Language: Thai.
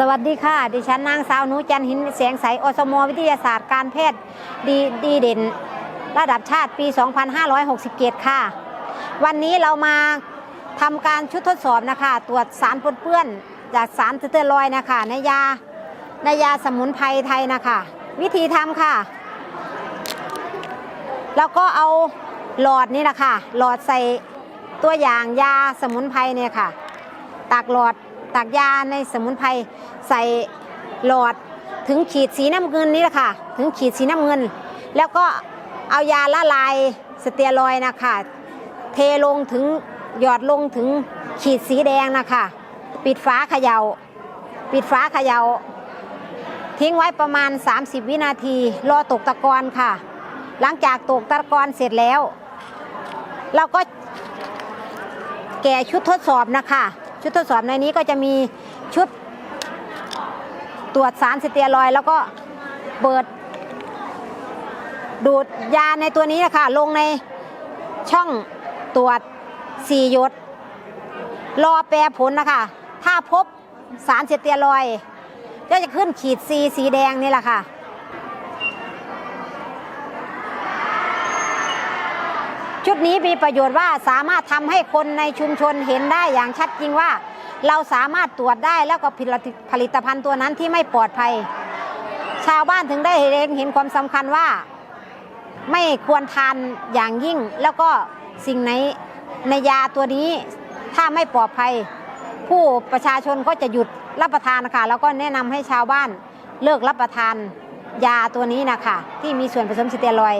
สวัสดีค่ะ ดิฉันนางสาวหนูจันหินแสงใสอสมวิทยาศาสตร์การแพทย์ดีดีเด่น ระดับชาติปี 2567 ค่ะ วันนี้เรามาทำการชุดทดสอบนะคะ ตรวจสารปนเปื้อนจากสารสเตียรอยด์นะคะ ในยาในยาสมุนไพรไทยนะคะ วิธีทำค่ะ แล้วก็เอาหลอดนี่แหละค่ะ หลอดใส่ตัวอย่างยาสมุนไพรเนี่ยค่ะตักหลอด ตักยาในสมุนไพรใส่หลอดถึงขีดสีน้ำเงินนี่แหละค่ะ ถึงขีดสีน้ำเงิน แล้วก็เอายาละลายสเตียรอยนะคะเทลงถึงหยอดลงถึงขีดสีแดงนะคะปิดฝาเขยา่า ปิดฝาเขยา่า ทิ้งไว้ประมาณ 30 วินาที รอตกตะกอนค่ะ หลังจากตกตะกอนเสร็จแล้ว เราก็แก่ชุดทดสอบนะคะ ชุดทดสอบในนี้ก็จะมีชุดตรวจสารสเตียรอยแล้วก็เปิด ดูดยาในตัวนี้นะคะลงในช่องตรวจ4หยด รอแปรผลนะคะ ถ้าพบสารสเตียรอยก็จะขึ้นขีดสีสีแดงนี่แหละค่ะ ชุดนี้มีประโยชน์ว่าสามารถทำให้คนในชุมชนเห็นได้อย่างชัดจริงว่า เราสามารถตรวจได้แล้วก็ผลิตผลิตภัณฑ์ตัวนั้นที่ไม่ปลอดภัย ชาวบ้านถึงได้เห็นเห็นความสำคัญว่า ไม่ควรทานอย่างยิ่ง แล้วก็สิ่งไหนในยาตัวนี้ถ้าไม่ปลอดภัย ผู้ประชาชนก็จะหยุดรับประทานนะคะแล้วก็แนะนำให้ชาวบ้านเลิกรับประทานยาตัวนี้นะคะที่มีส่วนผสมสเตียรอย